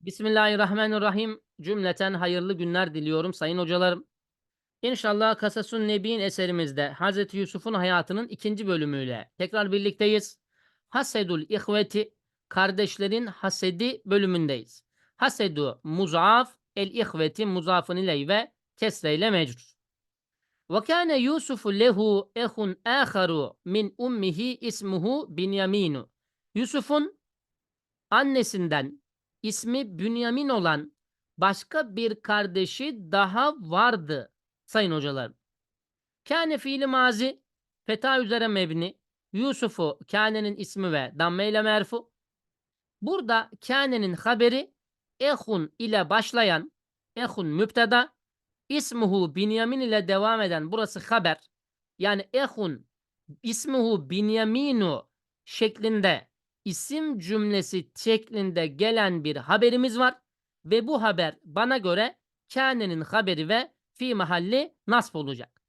Bismillahirrahmanirrahim. Cümleten hayırlı günler diliyorum sayın hocalarım. İnşallah Kasasun Nebi'in eserimizde Hazreti Yusuf'un hayatının ikinci bölümüyle tekrar birlikteyiz. Hasedul ihveti, kardeşlerin hasedi bölümündeyiz. Hasedu muzaf, el ihveti muzafın iley ve kesreyle mecrur. Ve kâne Yusufu lehu ehun âharu min ummihi ismuhu Binyaminu. Yusuf'un annesinden ismi Bünyamin olan başka bir kardeşi daha vardı sayın hocalarım. Kâne fiili mazi feta üzere mebni Yusuf'u kânenin ismi ve damme ile merfu. Burada kânenin haberi ehun ile başlayan ehun müpteda ismuhu Binyamin ile devam eden burası haber. Yani ehun ismuhu Binyaminu şeklinde isim cümlesi şeklinde gelen bir haberimiz var ve bu haber bana göre kânenin haberi ve fi mahalli nasb olacak.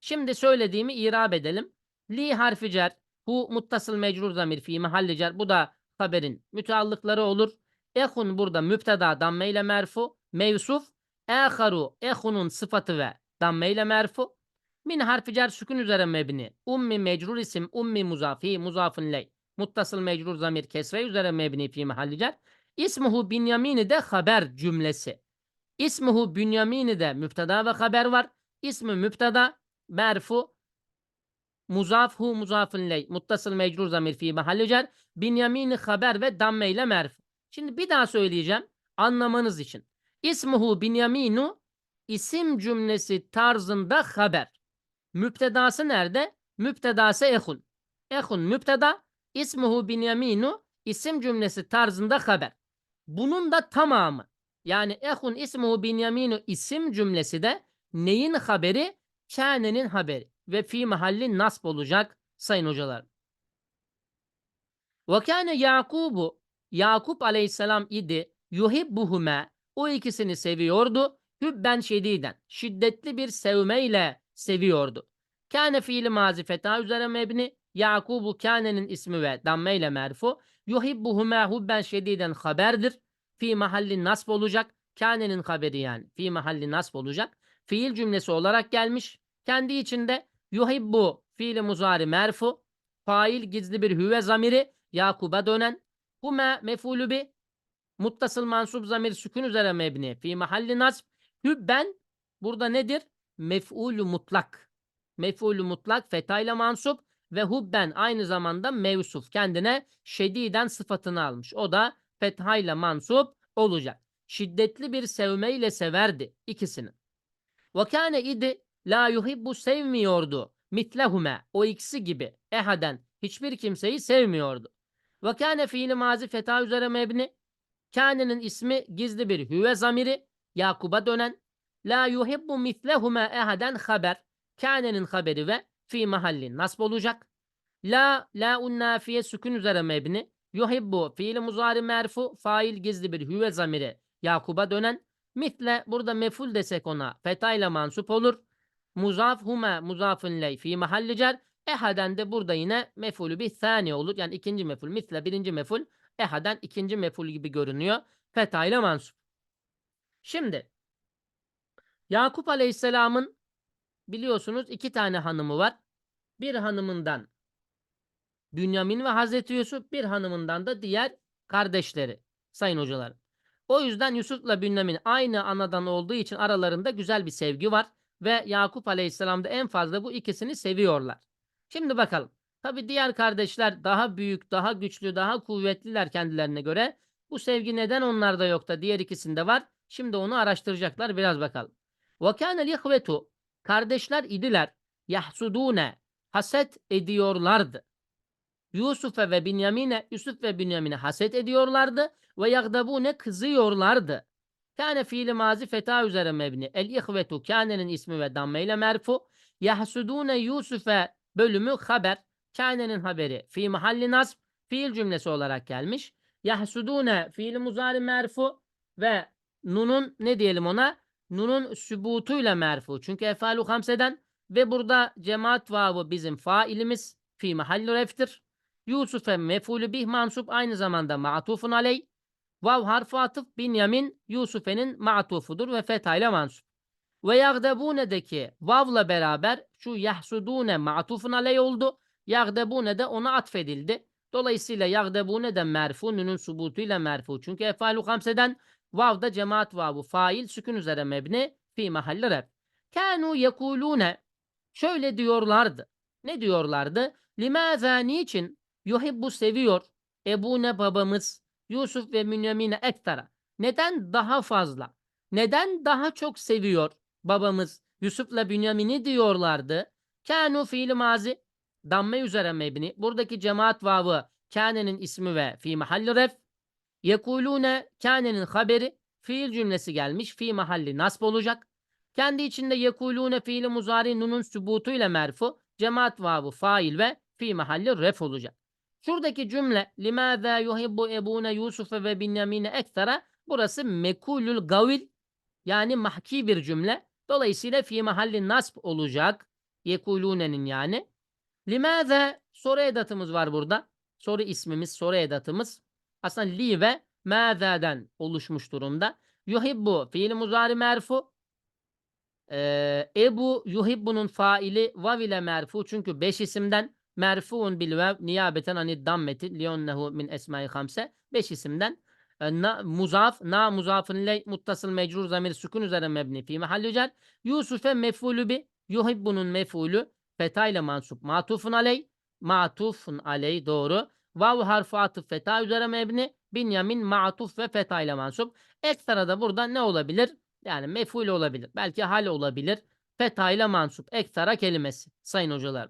Şimdi söylediğimi irab edelim. Li harfi cer, hu muttasıl mecrur zamir fi mahalli cer. Bu da haberin müteallıkları olur. Ehun burada müpteda damme ile merfu, mevsuf, eharu ehunun sıfatı ve damme ile merfu. Min harfi cer sükun üzere mebni. Ummi mecrur isim, ummi muzafi, muzafın ley. Muttasıl mecrur zamir kesre üzere mebni fi mahalli cer. İsmuhu Binyamini de haber cümlesi. İsmuhu Binyamini de müpteda ve haber var. İsmi müpteda merfu muzaf hu muzafın ley muttasıl mecrur zamir fi mahalli cer. Binyamini haber ve damme ile merfu. Şimdi bir daha söyleyeceğim anlamanız için. İsmuhu Binyaminu isim cümlesi tarzında haber. Müptedası nerede? Müptedası ehun. Ehun müpteda, ismuhu Binyaminu isim cümlesi tarzında haber. Bunun da tamamı yani ehun ismuhu Binyaminu isim cümlesi de neyin haberi? Kânenin haberi ve fi mahalli nasb olacak sayın hocalar. Ve kâne Yakubu Yakup aleyhisselam idi yuhibbuhume o ikisini seviyordu. Hübben şediden şiddetli bir sevmeyle seviyordu. Kâne fiili mazi feta üzere mebni Yakubu kânenin ismi ve damme ile merfu yuhibbuhume hubben şediden haberdir. Fi mahalli nasb olacak. Kânenin haberi yani. Fi mahalli nasb olacak. Fiil cümlesi olarak gelmiş. Kendi içinde yuhibbu fiili muzari merfu. Fail gizli bir hüve zamiri Yakub'a dönen. Hume mefulü bi muttasıl mansup zamir sükun üzere mebni. Fi mahalli nasb. Hübben burada nedir? Mef'ulü mutlak. Mef'ulü mutlak fetayla mansup ve hubben aynı zamanda mevsuf. Kendine şediden sıfatını almış. O da fethayla mansup olacak. Şiddetli bir sevmeyle severdi ikisini. Ve kâne idi la yuhibbu sevmiyordu. Mitlehume o ikisi gibi ehaden hiçbir kimseyi sevmiyordu. Ve kâne fiili mazi feta üzere mebni. Kânenin ismi gizli bir hüve zamiri Yakub'a dönen. La yuhibbu mitlehume ehaden haber. Kânenin haberi ve fi mahalli nasb olacak. La, la unnafiye sükun üzere mebni. Yuhibbu fiili muzari merfu fail gizli bir hüve zamiri Yakub'a dönen. Mitle burada meful desek ona fetayla mansup olur. Muzaf hume muzafın ley fi mahalli cer. Ehaden de burada yine mefulü bir thani olur. Yani ikinci meful. Mitle birinci meful. Ehaden ikinci meful gibi görünüyor. Fetayla mansup. Şimdi Yakup Aleyhisselam'ın biliyorsunuz iki tane hanımı var. Bir hanımından Bünyamin ve Hazreti Yusuf bir hanımından da diğer kardeşleri sayın hocalar. O yüzden Yusuf'la Bünyamin aynı anadan olduğu için aralarında güzel bir sevgi var ve Yakup Aleyhisselam da en fazla bu ikisini seviyorlar. Şimdi bakalım. Tabi diğer kardeşler daha büyük, daha güçlü, daha kuvvetliler kendilerine göre. Bu sevgi neden onlarda yok da diğer ikisinde var? Şimdi onu araştıracaklar. Biraz bakalım. وَكَانَ الْيَخْوَةُ Kardeşler idiler. Yahsudune haset ediyorlardı. Yusuf'e ve Binyamin'e, Yusuf ve Binyamin'e haset ediyorlardı ve yagdabune kızıyorlardı. Kâne fiili mazi feta üzere mebni. El ihvetu kânenin ismi ve damme ile merfu. Yahsudune Yusuf'e bölümü haber. Kânenin haberi fi mahalli nasb fiil cümlesi olarak gelmiş. Yahsudune fiili muzari merfu ve nunun ne diyelim ona? Nunun sübutuyla merfu. Çünkü efalu hamseden ve burada cemaat vavı bizim failimiz fi mahalli reftir. Yusuf'e mefulü bih mansup aynı zamanda ma'tufun aley. Vav harfi atıf Binyamin Yusufe'nin ma'tufudur ve fetha ile mansup. Ve yagdebûne'deki vavla beraber şu yahsudûne ma'tufun aleyh oldu. Yagdebûne de ona atfedildi. Dolayısıyla yagdebûne de merfu, nünün subutuyla merfu. Çünkü efalu hamseden vav da cemaat vavu fail sükun üzere mebni fi mahalli ref. Kânû yekulûne şöyle diyorlardı. Ne diyorlardı? Limâzâ niçin yuhibbu seviyor ebune babamız Yusuf ve Münyamin'e ektara. Neden daha fazla? Neden daha çok seviyor babamız Yusuf'la Bünyamin'i diyorlardı? Kânu fiili mazi damme üzere mebni. Buradaki cemaat vavı kânenin ismi ve fi mahalli ref. Yekulune kânenin haberi fiil cümlesi gelmiş. Fi mahalli nasb olacak. Kendi içinde yekulune fiili muzari nunun sübutuyla merfu. Cemaat vavı fail ve fi mahalli ref olacak. Şuradaki cümle limâzâ yuhibbu ebûne Yusuf'e ve Binyamin'e ekstra burası mekulül gavil yani mahki bir cümle. Dolayısıyla fi mahalli nasb olacak. Yekulûne'nin yani. Limâzâ soru edatımız var burada. Soru ismimiz, soru edatımız. Aslında li ve mâzâ'den oluşmuş durumda. Yuhibbu fiil muzari merfu. Ee, Ebu yuhibbu'nun faili vav ile merfu. Çünkü beş isimden merfuun bil vev niyabeten anid dammeti liyonnehu min esmai hamse. Beş isimden e, na, muzaf, na muzafın le muttasıl mecrur zamir sükun üzere mebni fi mahalli cer. Yusuf'e mefulü bi yuhibbunun mefulü feta ile mansup matufun aley matufun aley doğru. Vav harfu atıf feta üzere mebni Binyamin matuf ve feta ile mansup. Ekstra da burada ne olabilir? Yani meful olabilir. Belki hal olabilir. Feta ile mansup. Ekstra kelimesi. Sayın hocalar.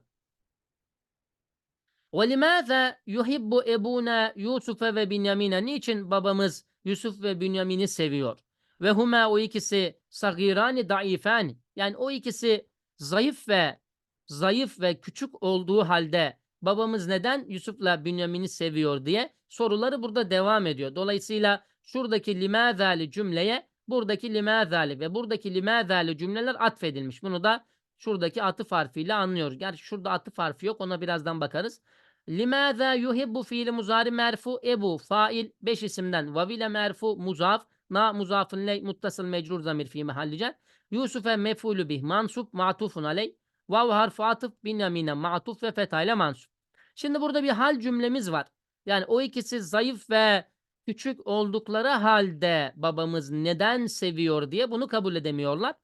وَلِمَاذَا يُحِبُّ ebuna Yusuf'e ve Binyamin'e? Niçin babamız Yusuf ve Binyamin'i seviyor? Ve huma o ikisi sagirani daifani. Yani o ikisi zayıf ve zayıf ve küçük olduğu halde babamız neden Yusuf'la Binyamin'i seviyor diye soruları burada devam ediyor. Dolayısıyla şuradaki limazali cümleye buradaki limazali ve buradaki limazali cümleler atfedilmiş. Bunu da şuradaki atıf harfiyle anlıyoruz. Gerçi şurada atıf harfi yok. Ona birazdan bakarız. Limaza yuhibbu fiili muzari merfu ebu fail beş isimden vavile merfu muzaf na muzafın ley muttasıl mecrur zamir fi mahallice Yusuf'e mefulü bih mansup matufun aley vav harfu atıf binyamine matuf ve feta ile mansup. Şimdi burada bir hal cümlemiz var. Yani o ikisi zayıf ve küçük oldukları halde babamız neden seviyor diye bunu kabul edemiyorlar.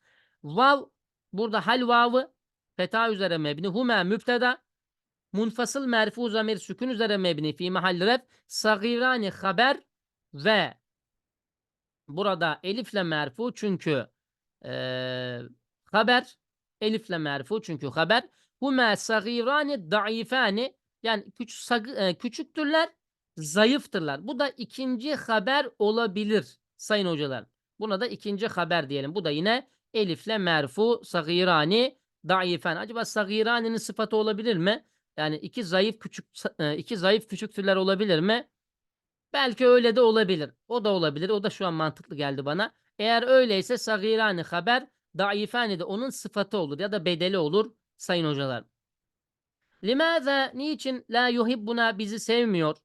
Vav burada hal vavı feta üzere mebni hume müpteda munfasıl merfu zamir sükun üzere mebni fi mahalli ref sagirani haber ve burada elifle merfu çünkü e, haber elifle merfu çünkü haber huma sagirani daifani yani sag, e, küçüktürler zayıftırlar. Bu da ikinci haber olabilir sayın hocalar. Buna da ikinci haber diyelim. Bu da yine elifle merfu sagirani daifen. Acaba sagirani'nin sıfatı olabilir mi? Yani iki zayıf küçük iki zayıf küçük türler olabilir mi? Belki öyle de olabilir. O da olabilir. O da şu an mantıklı geldi bana. Eğer öyleyse sagirani haber daifani de onun sıfatı olur ya da bedeli olur sayın hocalar. Limaza niçin la yuhibbuna bizi sevmiyor?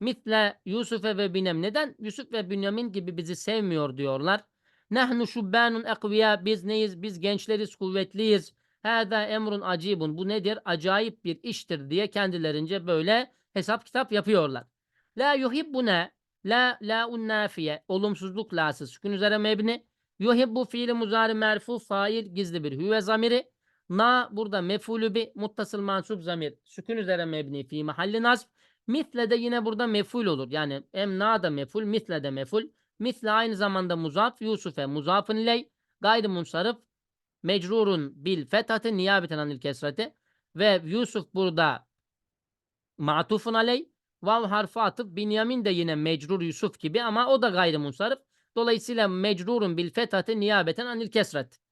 Mitle Yusuf'e ve Binem. Neden Yusuf ve Bünyamin gibi bizi sevmiyor diyorlar. Nahnu şubbanun ekviya. Biz neyiz? Biz gençleriz, kuvvetliyiz. Hâdâ emrun acibun. Bu nedir? Acayip bir iştir diye kendilerince böyle hesap kitap yapıyorlar. La yuhibbuna la la unnafiye olumsuzluk lası sükun üzere mebni. Yuhibbu fiili muzari merfu fail gizli bir hüve zamiri. Na burada mefulü bi muttasıl mansub zamir sükun üzere mebni fi mahalli nasb. Misle de yine burada meful olur. Yani em na da meful, misle de meful. Misle aynı zamanda muzaf, Yusuf'e muzafın ley, gayri munsarif, mecrurun bil fethati niyabeten anil kesreti ve Yusuf burada matufun aley vav harfi atıp Binyamin de yine mecrur Yusuf gibi ama o da gayri munsarif. Dolayısıyla mecrurun bil fethati niyabeten anil kesret.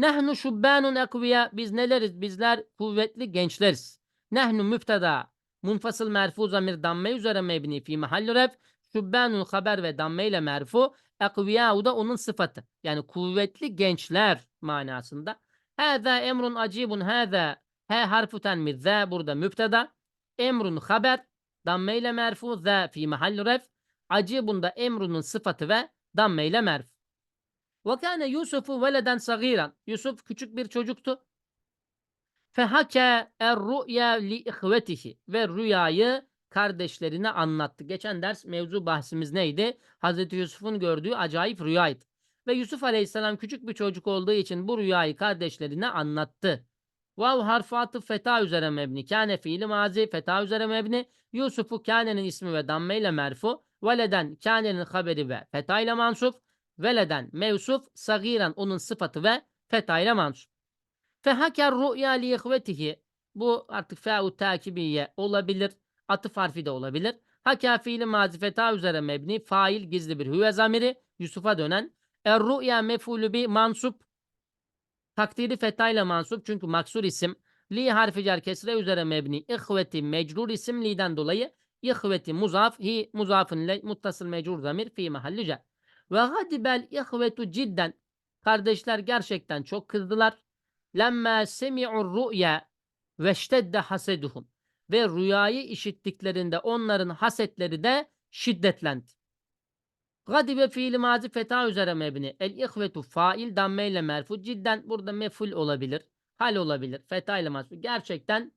Nahnu şubbanun ekviya biz neleriz? Bizler kuvvetli gençleriz. Nahnu müfteda munfasıl merfu zamir damme üzere mebni fi mahalli ref şubbanun haber ve damme ile merfu ekviyâhu da onun sıfatı. Yani kuvvetli gençler manasında. Hâzâ emrun acibun hâzâ he harfu tenmir zâ burada müpteda. Emrun haber damme ile merfu zâ fi mahalli ref Acı bunda emrunun sıfatı ve damme ile merfu. Ve kâne Yusufu veleden sagiran. Yusuf küçük bir çocuktu. Fehake er ru'ya li ihvetihi. Ve rüyayı kardeşlerine anlattı. Geçen ders mevzu bahsimiz neydi? Hazreti Yusuf'un gördüğü acayip rüyaydı. Ve Yusuf Aleyhisselam küçük bir çocuk olduğu için bu rüyayı kardeşlerine anlattı. Vav harfi atıf feta üzere mebni. Kâne fiili mazi feta üzere mebni. Yusuf'u kânenin ismi ve damme ile merfu. Veleden kânenin haberi ve feta ile mansuf. Veleden mevsuf sagiren onun sıfatı ve feta ile mansuf. Fehaker ru'ya li ihvetihi. Bu artık fe'u takibiye olabilir. Atıf harfi de olabilir. Haka fiili mazi feta üzere mebni. Fail gizli bir hüve zamiri. Yusuf'a dönen. Er ru'ya mefulü bi mansup. Takdiri fetayla mansup çünkü maksur isim. Li harfi cer kesre üzere mebni. İhveti mecrur isim li'den dolayı. İhveti muzaf hi muzafın ile muttasıl mecrur zamir fi mahalli cer. Ve gadibel ihvetu cidden. Kardeşler gerçekten çok kızdılar. Lemme semi'ur ru'ya ve ştedde haseduhum. Ve rüyayı işittiklerinde onların hasetleri de şiddetlendi. Gadibe fiili mazi feta üzere mebni. El ihvetu fail damme ile merfu. Cidden burada meful olabilir. Hal olabilir. Feta ile merfu. Gerçekten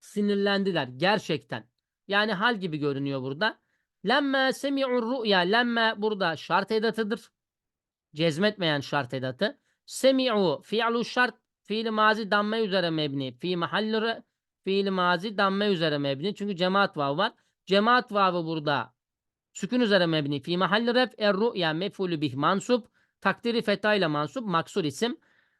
sinirlendiler. Gerçekten. Yani hal gibi görünüyor burada. Lemme semi'ur ru'ya. Lemme burada şart edatıdır. Cezmetmeyen şart edatı. Semi'u fi'lu şart. Fiili mazi damme üzere mebni. Fi mahalli fiili mazi damme üzere mebni. Çünkü cemaat vav var. Cemaat vavı burada Sükun üzere mebni. Fi mahalli ref er ru'ya mefulü bih mansup. Takdiri feta ile mansup. Maksur isim.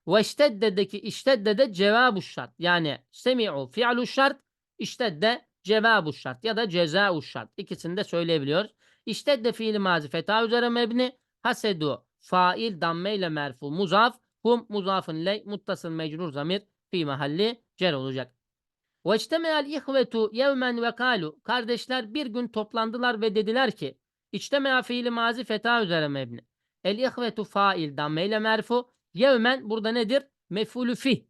Ve işteddedeki iştedde de cevabu şart. Yani semi'u fi'lu şart. İştedde cevâbu şart ya da cezâu şart. İkisini de söyleyebiliyoruz. İşte de mazi feta üzere mebni hasedu fail damme ile merfu muzaf hum muzafın ley muttasıl mecrur zamir fi mahalli cer olacak. Ve içtemeyel ihvetu yevmen ve kalu. Kardeşler bir gün toplandılar ve dediler ki içtemeya fiili mazi feta üzere mebni. El ihvetu fail damme ile merfu yevmen burada nedir? Mefulü fih.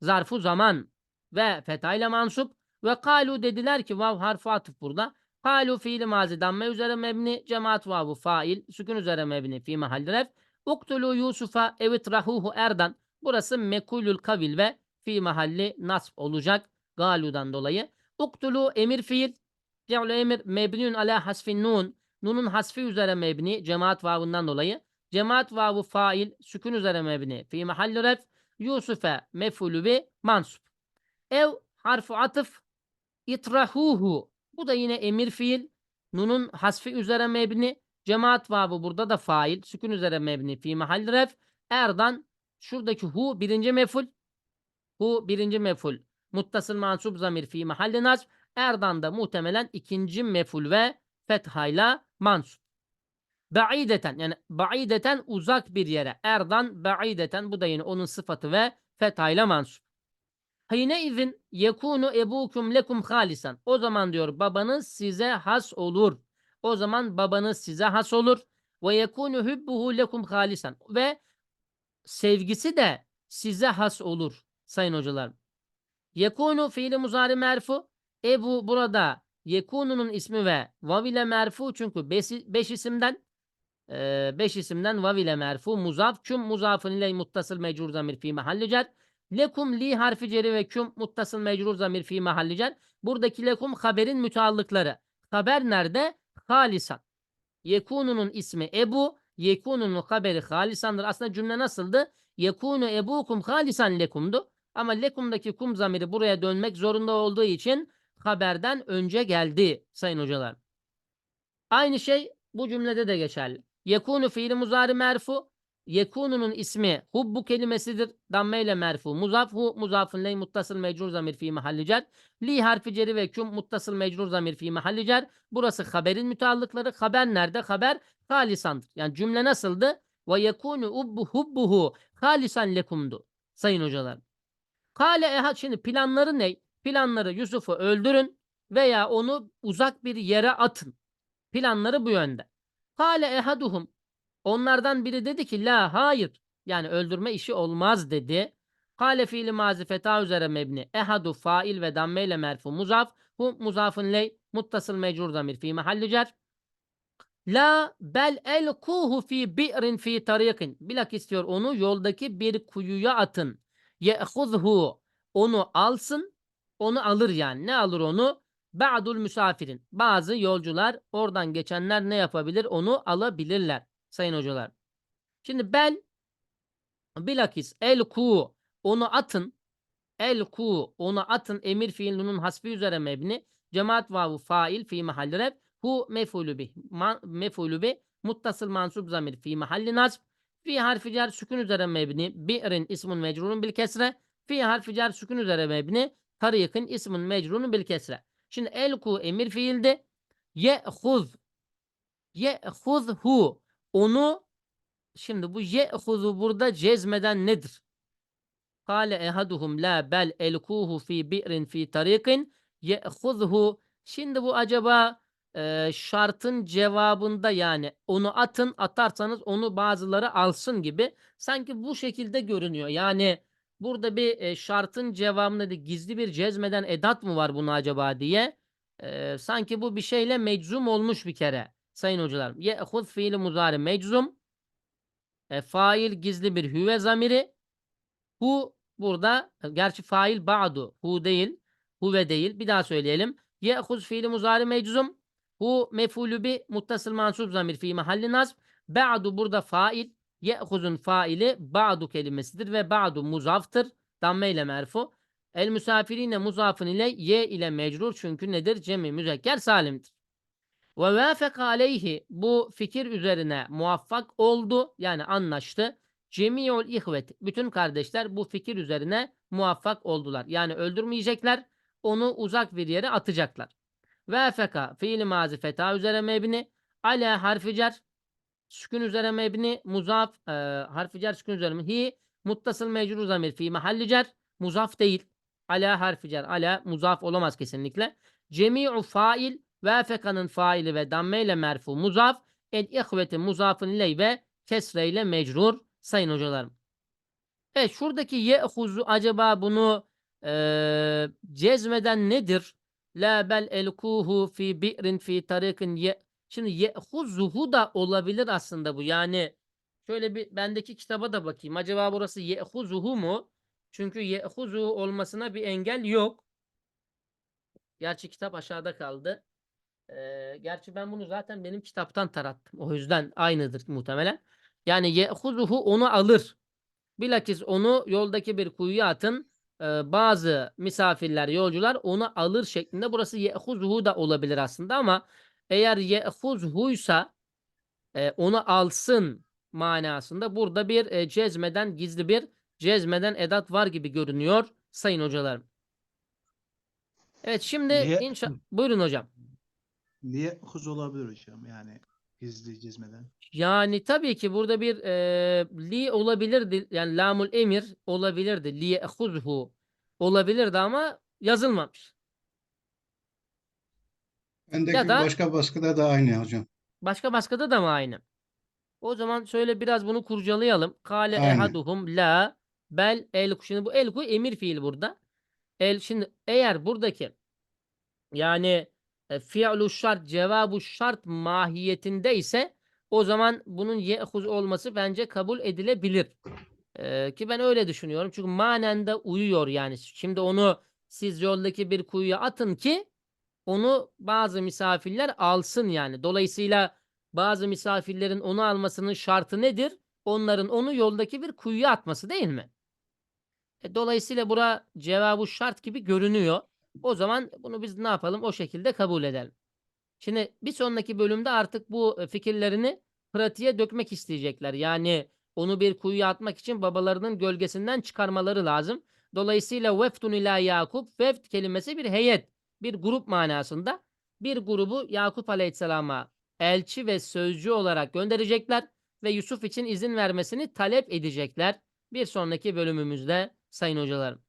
Zarfu zaman ve feta ile mansup ve kalu dediler ki vav harfu atıf burada. Kalu fiili mazi damme üzere mebni. Cemaat vavu fail. Sükun üzere mebni. Fi mahalli ref. Uktulu Yusuf'a evitrahuhu erdan. Burası mekulül kavil ve fi mahalli nasb olacak galudan dolayı. Uktulu emir fiil. Fi'lu emir mebnun ala hasfin nun. Nunun hasfi üzere mebni cemaat vavından dolayı. Cemaat vavu fail sükun üzere mebni. Fi mahalli ref Yusuf'e mefulü bi mansup. Ev harfu atıf itrahuhu. Bu da yine emir fiil. Nunun hasfi üzere mebni. Cemaat vavı burada da fail. Sükun üzere mebni. Fi mahalli ref. Erdan şuradaki hu birinci meful. Hu birinci meful. Muttasıl mansub zamir fi mahalli nasb. Erdan da muhtemelen ikinci meful ve fethayla mansub. Ba'ideten yani ba'ideten uzak bir yere. Erdan ba'ideten bu da yine onun sıfatı ve fethayla mansub. Hine izin yekunu ebukum lekum halisan. O zaman diyor babanız size has olur. O zaman babanız size has olur. Ve yekunu hubbuhu lekum halisan. Ve sevgisi de size has olur sayın hocalar. Yekunu fiili muzari merfu. Ebu burada Yekunu'nun ismi ve vav ile merfu çünkü beş, beş isimden e, beş isimden vav ile merfu muzaf küm muzafın ile muttasıl mecrur zamir fi mahalli cer. Lekum li harfi ceri ve küm muttasıl mecrur zamir fi mahalli cer. Buradaki lekum haberin müteallıkları. Haber nerede? Halisan. Yekunu'nun ismi Ebu, Yekunu'nun haberi halisandır. Aslında cümle nasıldı? Yekunu ebukum halisan lekumdu. Ama lekumdaki kum zamiri buraya dönmek zorunda olduğu için haberden önce geldi sayın hocalar. Aynı şey bu cümlede de geçerli. Yekunu fiili muzari merfu. Yekunu'nun ismi hubbu kelimesidir. Damme ile merfu. Muzaf hu muzafın ley muttasıl mecrur zamir fi mahalli cer. Li harfi ceri ve küm muttasıl mecrur zamir fi mahalli cer. Burası haberin müteallıkları. Haber nerede? Haber halisandır. Yani cümle nasıldı? Ve yekunu ubbu hubbuhu halisan lekumdu. Sayın hocalar. Kale ehad şimdi planları ne? Planları Yusuf'u öldürün veya onu uzak bir yere atın. Planları bu yönde. Kale ehaduhum onlardan biri dedi ki la hayır yani öldürme işi olmaz dedi. Kale fiili mazi feta üzere mebni ehadu fail ve damme ile merfu muzaf hu muzafın ley muttasıl mecrur zamir fi mahalli. La bel elkuhu fi bi'rin fi tarikin. Bilakis diyor onu yoldaki bir kuyuya atın. Ye'khuzhu. Onu alsın. Onu alır yani. Ne alır onu? Ba'dul misafirin. Bazı yolcular oradan geçenler ne yapabilir? Onu alabilirler. Sayın hocalar. Şimdi bel bilakis elku onu atın. Elku onu atın emir fiilinin hasbi üzere mebni. Cemaat vavu fail fi mahalli ref. Hu mefulü bih. Ma, mefulü bih. Muttasıl mansub zamir fi mahalli nasb. Fi harfi cer sükun üzere mebni. Bi'rin ismun mecrurun bil kesre. Fi harfi cer sükun üzere mebni. Tarikin ismun mecrurun bil kesre. Şimdi elku emir fiildi. Ye'huz. Ye'huzhu. Onu şimdi bu ye'huzu burada cezmeden nedir? Kale ehaduhum la bel elkuhu fi bi'rin fi tarikin ye'huzhu. Şimdi bu acaba e, şartın cevabında yani onu atın atarsanız onu bazıları alsın gibi sanki bu şekilde görünüyor. Yani burada bir e, şartın cevabında da gizli bir cezmeden edat mı var bunu acaba diye e, sanki bu bir şeyle meczum olmuş bir kere sayın hocalarım. Ye'huz fiili muzari meczum. E, fail gizli bir hüve zamiri. Hu burada gerçi fail ba'du hu değil huve değil. Bir daha söyleyelim. Ye'huz fiili muzari meczum. Hu mefulü bi muttasıl mansub zamir fi mahalli nasb. Ba'du burada fail ye'huzun faili ba'du kelimesidir ve ba'du muzaftır. Damme ile merfu. El misafirine muzafın ile ye ile mecrur çünkü nedir? Cemi müzekker salimdir. Ve vâfeka aleyhi bu fikir üzerine muvaffak oldu yani anlaştı. Cemiyul ihvet bütün kardeşler bu fikir üzerine muvaffak oldular. Yani öldürmeyecekler onu uzak bir yere atacaklar. Vâfeka fiil mazi feta üzere mebni ala harfi cer sükun üzere mebni muzaf e, harfi cer sükun üzere mebni hi muttasıl mecrur zamir fi mahalli cer muzaf değil. Ala harfi cer ala muzaf olamaz kesinlikle. Cemi'u fail Vâfeka'nın faili ve damme ile merfu muzaf. El ihveti muzafın iley ve kesre ile mecrur. Sayın hocalarım. Evet şuradaki ye'huzu acaba bunu e, cezmeden nedir? La bel elkuhu fi bi'rin fi tarikin ye. Şimdi ye'huzuhu da olabilir aslında bu. Yani şöyle bir bendeki kitaba da bakayım. Acaba burası ye'huzuhu mu? Çünkü ye'huzuhu olmasına bir engel yok. Gerçi kitap aşağıda kaldı. Gerçi ben bunu zaten benim kitaptan tarattım. O yüzden aynıdır muhtemelen. Yani ye'huzuhu onu alır. Bilakis onu yoldaki bir kuyuya atın. Ee, bazı misafirler, yolcular onu alır şeklinde. Burası ye'huzuhu da olabilir aslında ama eğer ye'huzhuysa e, onu alsın manasında burada bir e, cezmeden gizli bir cezmeden edat var gibi görünüyor sayın hocalarım. Evet şimdi Niye- inşa buyurun hocam. Niye huz olabilir hocam yani gizli cezmeden? Yani tabii ki burada bir e, li olabilirdi. Yani lamul emir olabilirdi. Li ye'huzhu olabilirdi ama yazılmamış. Bendeki Ya da- başka baskıda da aynı hocam. Başka baskıda da mı aynı? O zaman şöyle biraz bunu kurcalayalım. Kale Aynen. ehaduhum la bel el şimdi bu elku emir fiil burada. El şimdi eğer buradaki yani e, fi'lu şart cevabu şart mahiyetinde ise o zaman bunun ye'huz olması bence kabul edilebilir. Ee, ki ben öyle düşünüyorum. Çünkü manen de uyuyor yani. Şimdi onu siz yoldaki bir kuyuya atın ki onu bazı misafirler alsın yani. Dolayısıyla bazı misafirlerin onu almasının şartı nedir? Onların onu yoldaki bir kuyuya atması değil mi? E, dolayısıyla bura cevabı şart gibi görünüyor. O zaman bunu biz ne yapalım? O şekilde kabul edelim. Şimdi bir sonraki bölümde artık bu e, fikirlerini pratiğe dökmek isteyecekler. Yani onu bir kuyuya atmak için babalarının gölgesinden çıkarmaları lazım. Dolayısıyla veftun ila Yakup, veft kelimesi bir heyet, bir grup manasında. Bir grubu Yakup Aleyhisselam'a elçi ve sözcü olarak gönderecekler ve Yusuf için izin vermesini talep edecekler. Bir sonraki bölümümüzde sayın hocalarım.